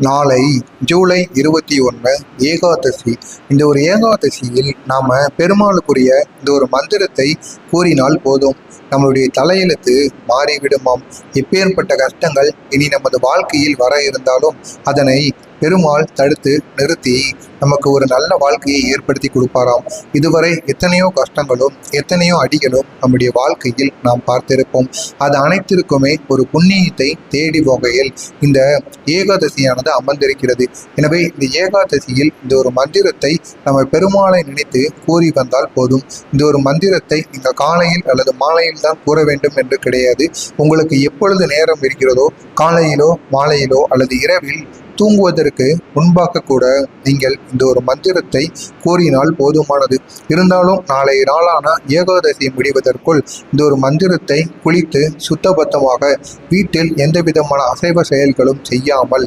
நாளை ஜூலை இருபத்தி ஒன்று ஏகாதசி. இந்த ஒரு ஏகாதசியில் நாம் பெருமாளுக்குரிய இந்த ஒரு மந்திரத்தை கூறினால் போதும். நம்மளுடைய தலையெழுத்து மாறிவிடுமாம். எப்பேற்பட்ட கஷ்டங்கள் இனி நமது வாழ்க்கையில் வர இருந்தாலும் அதனை பெருமாள் தடுத்து நிறுத்தி நமக்கு ஒரு நல்ல வாழ்க்கையை ஏற்படுத்தி கொடுப்பாராம். இதுவரை எத்தனையோ கஷ்டங்களும் எத்தனையோ அடிகளும் நம்முடைய வாழ்க்கையில் நாம் பார்த்திருப்போம். அது அனைத்திற்குமே ஒரு புண்ணியத்தை தேடி போகையில் இந்த ஏகாதசியானது அமர்ந்திருக்கிறது. எனவே இந்த ஏகாதசியில் இந்த ஒரு மந்திரத்தை நம்ம பெருமாளை நினைத்து கூறி வந்தால் போதும். இந்த ஒரு மந்திரத்தை நீங்கள் காலையில் அல்லது மாலையில் தான் கூற வேண்டும் என்று கிடையாது. உங்களுக்கு எப்பொழுது நேரம் இருக்கிறதோ காலையிலோ மாலையிலோ அல்லது இரவில் தூங்குவதற்கு முன்பாக கூட நீங்கள் இந்த ஒரு மந்திரத்தை கூறினால் போதுமானது. இருந்தாலும் நாளை நாளான ஏகாதசி முடிவதற்குள் இந்த ஒரு மந்திரத்தை குளித்து சுத்தபத்தமாக வீட்டில் எந்த விதமான அசைவ செயல்களும் செய்யாமல்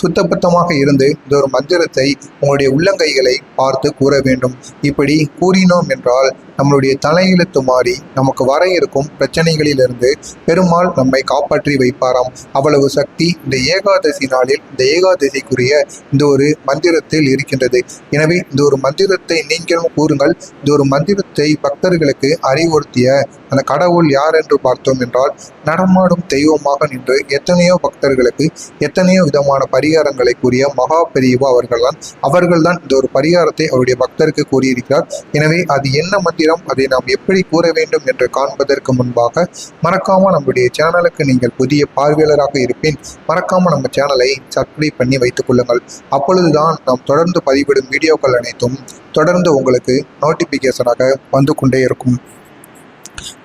சுத்தபத்தமாக இருந்து இந்த ஒரு மந்திரத்தை உங்களுடைய உள்ளங்கைகளை பார்த்து கூற வேண்டும். இப்படி கூறினோம் என்றால் நம்மளுடைய தலையெழுத்து மாறி நமக்கு வர இருக்கும் பிரச்சனைகளிலிருந்து பெருமாள் நம்மை காப்பாற்றி வைப்பாராம். அவ்வளவு சக்தி இந்த ஏகாதசி நாளில் இந்த ஏகாதசிக்குரிய இந்த ஒரு மந்திரத்தில் இருக்கின்றது. எனவே இந்த ஒரு மந்திரத்தை நீங்களும் கூறுங்கள். இந்த ஒரு மந்திரத்தை பக்தர்களுக்கு அறிவுறுத்திய அந்த கடவுள் யார் என்று பார்த்தோம் என்றால் நடமாடும் தெய்வமாக நின்று எத்தனையோ பக்தர்களுக்கு எத்தனையோ விதமான பரி பரிகாரங்களை கூறிய மகா பெரியவா அவர்கள்தான். அவர்கள்தான் இந்த ஒரு பரிகாரத்தை அவருடைய பக்தருக்கு கூறியிருக்கிறார். எனவே அது என்ன மந்திரம்? அதை நாம் எப்படி கூற வேண்டும் என்று காண்பதற்கு முன்பாக மறக்காம நம்முடைய சேனலுக்கு நீங்கள் புதிய பார்வையாளராக இருப்பேன் மறக்காம நம்ம சேனலை சப்ஸ்கிரைப் பண்ணி வைத்துக் கொள்ளுங்கள். அப்பொழுதுதான் நாம் தொடர்ந்து பதிவிடும் வீடியோக்கள் அனைத்தும் தொடர்ந்து உங்களுக்கு நோட்டிபிகேஷனாக வந்து கொண்டே இருக்கும்.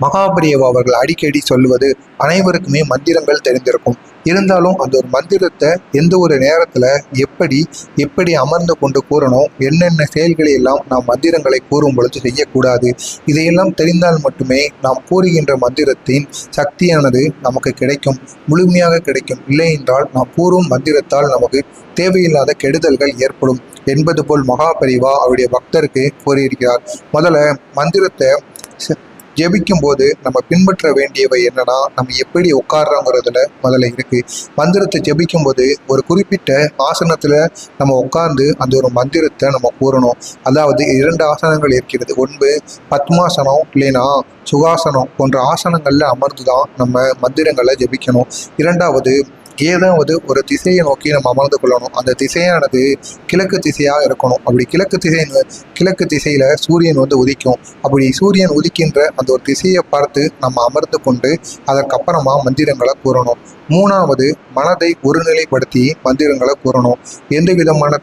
மகாபிரியவா அவர்கள் அடிக்கடி சொல்லுவது அனைவருக்குமே மந்திரங்கள் தெரிந்திருக்கும். இருந்தாலும் அந்த ஒரு மந்திரத்தை எந்த ஒரு நேரத்தில் எப்படி எப்படி அமர்ந்து கொண்டு கூறணும் என்னென்ன செயல்களை எல்லாம் நாம் மந்திரங்களை கூறும் பொழுது செய்யக்கூடாது இதையெல்லாம் தெரிந்தால் மட்டுமே நாம் கூறுகின்ற மந்திரத்தின் சக்தியானது நமக்கு கிடைக்கும் முழுமையாக கிடைக்கும். இல்லை என்றால் நாம் கூறும் மந்திரத்தால் நமக்கு தேவையில்லாத கெடுதல்கள் ஏற்படும் என்பது போல் மகாபரிவா அவருடைய பக்தருக்கு கூறியிருக்கிறார். முதல்ல மந்திரத்தை ச- ஜெபிக்கும் போது நம்ம பின்பற்ற வேண்டியவை என்னன்னா நம்ம எப்படி உட்கார்றோங்கிறதுல முதல்ல இருக்கு. மந்திரத்தை ஜெபிக்கும் போது ஒரு குறிப்பிட்ட ஆசனத்துல நம்ம உட்கார்ந்து அந்த ஒரு மந்திரத்தை நம்ம கூறணும். அதாவது இரண்டு ஆசனங்கள் இருக்கிறது. ஒன்று பத்மாசனம் இல்லைனா சுகாசனம் போன்ற ஆசனங்கள்ல அமர்ந்து தான் நம்ம மந்திரங்களை ஜெபிக்கணும். இரண்டாவது ஏதாவது ஒரு திசையை நோக்கி நம்ம அமர்ந்து கொள்ளணும். அந்த திசையானது கிழக்கு திசையாக இருக்கணும். அப்படி கிழக்கு திசை கிழக்கு திசையில் சூரியன் வந்து உதிக்கும். அப்படி சூரியன் உதிக்கின்ற அந்த ஒரு திசையை பார்த்து நம்ம அமர்ந்து கொண்டு அதற்கப்புறமா மந்திரங்களை கூறணும். மூணாவது மனதை ஒருநிலைப்படுத்தி மந்திரங்களை கூறணும். எந்த விதமான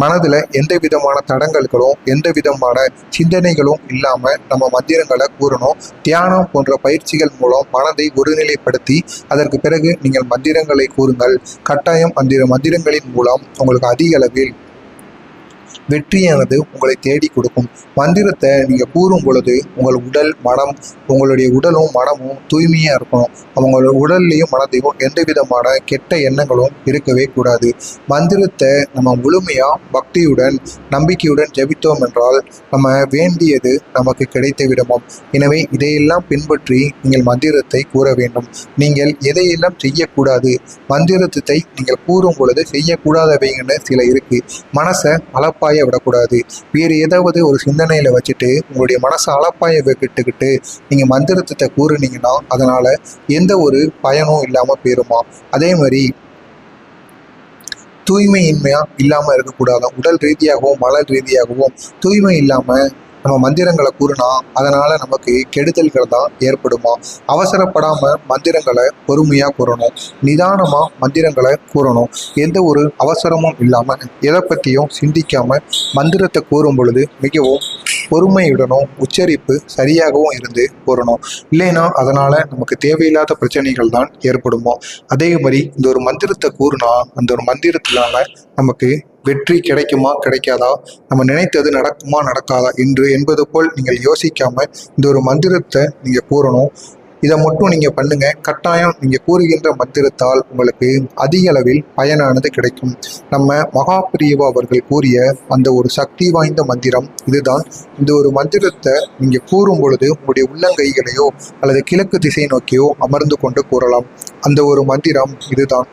மனதில் எந்த விதமான தடங்கல்களும் எந்த விதமான சிந்தனைகளும் இல்லாமல் நம்ம மந்திரங்களை கூறணும். தியானம் போன்ற பயிற்சிகள் மூலம் மனதை ஒருநிலைப்படுத்தி அதற்கு பிறகு நீங்கள் மந்திரங்களை கூறுங்கள். கட்டாயம் அந்த மந்திரங்களின் மூலம் உங்களுக்கு அதிக அளவில் வெற்றியானது உங்களை தேடி கொடுக்கும். மந்திரத்தை நீங்கள் கூறும் பொழுது உங்கள் உடல் மனம் உங்களுடைய உடலும் மனமும் தூய்மையாக இருக்கணும். அவங்களோட உடல்லையும் மனதையும் எந்த விதமான கெட்ட எண்ணங்களும் இருக்கவே கூடாது. மந்திரத்தை நம்ம முழுமையாக பக்தியுடன் நம்பிக்கையுடன் ஜெபித்தோம் என்றால் நம்ம வேண்டியது நமக்கு கிடைத்து விடுமாம். எனவே இதையெல்லாம் பின்பற்றி நீங்கள் மந்திரத்தை கூற வேண்டும். நீங்கள் எதையெல்லாம் செய்யக்கூடாது மந்திரத்தை நீங்கள் கூறும் பொழுது செய்யக்கூடாதவைங்கன்னு சில இருக்கு. மனசை அலப்பாய விடக்கூடாது. வேறு ஏதாவது ஒரு சிந்தனையில் வச்சுட்டு உங்களுடைய மனசை அளப்பாய விட்டுக்கிட்டு நீங்கள் மந்திரத்தை கூறுனீங்கன்னா அதனால் எந்த ஒரு பயனும் இல்லாமல் போயிருமா? அதே மாதிரி தூய்மையின்மையாக இல்லாமல் இருக்கக்கூடாது உடல் ரீதியாகவும் மலர் ரீதியாகவும் தூய்மை இல்லாமல் நம்ம மந்திரங்களை கூறினா அதனால் நமக்கு கெடுதல்கள் தான் ஏற்படுமா? அவசரப்படாமல் மந்திரங்களை பொறுமையாக கூறணும். நிதானமாக மந்திரங்களை கூறணும். எந்த ஒரு அவசரமும் இல்லாமல் எதை பற்றியும் சிந்திக்காமல் மந்திரத்தை கூறும் பொழுது மிகவும் பொறுமையுடனும் உச்சரிப்பு சரியாகவும் இருந்து கூறணும். இல்லைன்னா அதனால் நமக்கு தேவையில்லாத பிரச்சனைகள் தான் ஏற்படுமோ? அதே மாதிரி இந்த ஒரு மந்திரத்தை கூறினா அந்த ஒரு மந்திரத்தினால நமக்கு வெற்றி கிடைக்குமா கிடைக்காதா? நம்ம நினைத்தது நடக்குமா நடக்காதா? என்று என்பது போல் நீங்கள் யோசிக்காம இந்த ஒரு மந்திரத்தை நீங்க கூறணும். இதை மட்டும் நீங்க பண்ணுங்க. கட்டாயம் நீங்க கூறுகின்ற மந்திரத்தால் உங்களுக்கு அதிக அளவில் பயனானது கிடைக்கும். நம்ம மகாபிரியவா அவர்கள் கூறிய அந்த ஒரு சக்தி வாய்ந்த மந்திரம் இதுதான். இந்த ஒரு மந்திரத்தை நீங்க கூறும் பொழுது உங்களுடைய உள்ளங்கைகளையோ அல்லது கிழக்கு திசை நோக்கியோ அமர்ந்து கொண்டு கூறலாம். அந்த ஒரு மந்திரம் இதுதான்.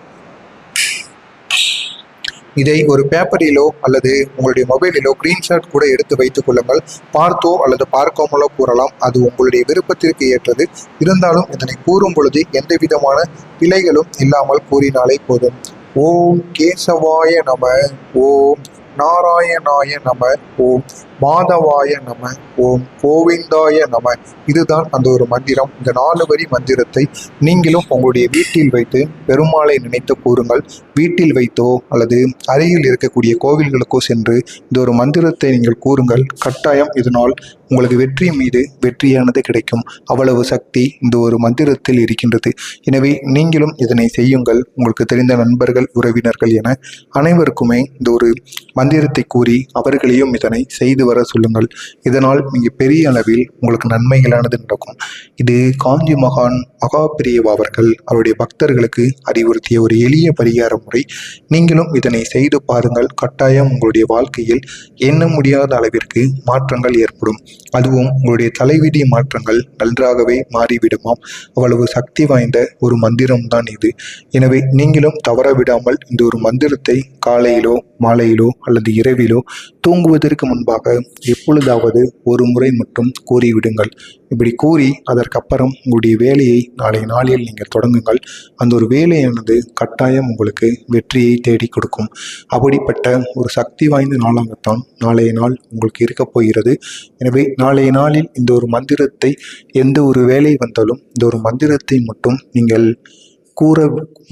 இதை ஒரு பேப்பரிலோ அல்லது உங்களுடைய மொபைலிலோ ஸ்கிரீன்ஷாட் கூட எடுத்து வைத்துக் கொள்ளுங்கள். பார்த்தோ அல்லது பார்க்காமலோ கூறலாம். அது உங்களுடைய விருப்பத்திற்கு ஏற்றது. இருந்தாலும் இதனை கூறும் பொழுது எந்த விதமான பிழைகளும் இல்லாமல் கூறினாலே போதும். ஓம் கேசவாய நம ஓம் நாராயணாய நம ஓம் மாதவாய நம ஓம் கோவிந்தாய நம. இதுதான் அந்த ஒரு மந்திரம். இந்த நாலு வரி மந்திரத்தை நீங்களும் உங்களுடைய வீட்டில் வைத்து பெருமாளை நினைத்து கூறுங்கள். வீட்டில் வைத்தோ அல்லது அருகில் இருக்கக்கூடிய கோவில்களுக்கோ சென்று இந்த ஒரு மந்திரத்தை நீங்கள் கூறுங்கள். கட்டாயம் இதனால் உங்களுக்கு வெற்றி மீது வெற்றியானது கிடைக்கும். அவ்வளவு சக்தி இந்த ஒரு மந்திரத்தில் இருக்கின்றது. எனவே நீங்களும் இதனை செய்யுங்கள். உங்களுக்கு தெரிந்த நண்பர்கள் உறவினர்கள் என அனைவருக்குமே இந்த ஒரு மந்திரத்தை கூறி அவர்களையும் இதனை செய்து வர சொல்லுங்கள். இதனால் மிக பெரிய அளவில் உங்களுக்கு நன்மைகளானது நடக்கும். இது காஞ்சி மகான் மகாபிரியவா அவர்கள் அவருடைய பக்தர்களுக்கு அறிவுறுத்திய ஒரு எளிய பரிகார முறை. நீங்களும் இதனை செய்து பாருங்கள். கட்டாயம் உங்களுடைய வாழ்க்கையில் எண்ண முடியாத அளவிற்கு மாற்றங்கள் ஏற்படும். அதுவும் உங்களுடைய தலைவிதி மாற்றங்கள் நன்றாகவே மாறிவிடுமாம். அவ்வளவு சக்தி வாய்ந்த ஒரு மந்திரம் தான் இது. எனவே நீங்களும் தவற விடாமல் இந்த ஒரு மந்திரத்தை காலையிலோ மாலையிலோ அல்லது இரவிலோ தூங்குவதற்கு முன்பாக எப்பொழுதாவது ஒரு முறை மட்டும் கூறிவிடுங்கள். இப்படி கூறி அதற்கப்புறம் உங்களுடைய வேலையை நாளை நாளில் நீங்கள் தொடங்குங்கள். அந்த ஒரு வேலையானது கட்டாயம் உங்களுக்கு வெற்றியை தேடி கொடுக்கும். அப்படிப்பட்ட ஒரு சக்தி வாய்ந்த நாளாகத்தான் நாளைய நாள் உங்களுக்கு இருக்கப் போகிறது. எனவே நாளைய நாளில் இந்த ஒரு மந்திரத்தை எந்த ஒரு வேலை வந்தாலும் இந்த ஒரு மந்திரத்தை மட்டும் நீங்கள் கூற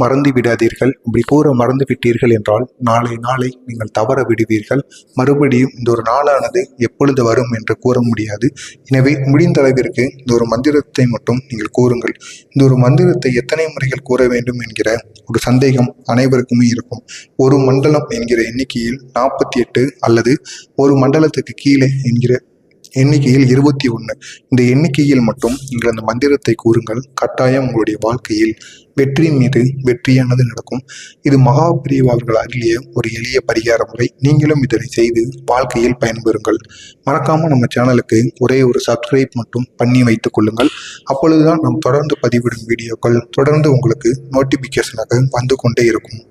மறந்து விடாதீர்கள். இப்படி கூற மறந்து விட்டீர்கள் என்றால் நாளை நாளை நீங்கள் தவற விடுவீர்கள். மறுபடியும் இந்த ஒரு நாளானது எப்பொழுது வரும் என்று கூற முடியாது. எனவே முடிந்த அளவிற்கு இந்த ஒரு மந்திரத்தை மட்டும் நீங்கள் கூறுங்கள். இந்த ஒரு மந்திரத்தை எத்தனை முறைகள் கூற வேண்டும் என்கிற ஒரு சந்தேகம் அனைவருக்குமே இருக்கும். ஒரு மண்டலம் என்கிற எண்ணிக்கையில் நாற்பத்தி எட்டு அல்லது ஒரு மண்டலத்துக்கு கீழே என்கிற எண்ணிக்கையில் இருபத்தி ஒன்று இந்த எண்ணிக்கையில் மட்டும் நீங்கள் அந்த மந்திரத்தை கூறுங்கள். கட்டாயம் உங்களுடைய வாழ்க்கையில் வெற்றி மீது வெற்றியானது நடக்கும். இது மகா பிரிவார்கள் அருளிய ஒரு எளிய பரிகார முறை. நீங்களும் இதனை செய்து வாழ்க்கையில் பயன்பெறுங்கள். மறக்காமல் நம்ம சேனலுக்கு ஒரே ஒரு சப்ஸ்கிரைப் மட்டும் பண்ணி வைத்துக் கொள்ளுங்கள். அப்பொழுதுதான் நாம் தொடர்ந்து பதிவிடும் வீடியோக்கள் தொடர்ந்து உங்களுக்கு நோட்டிபிகேஷனாக வந்து கொண்டே இருக்கும்.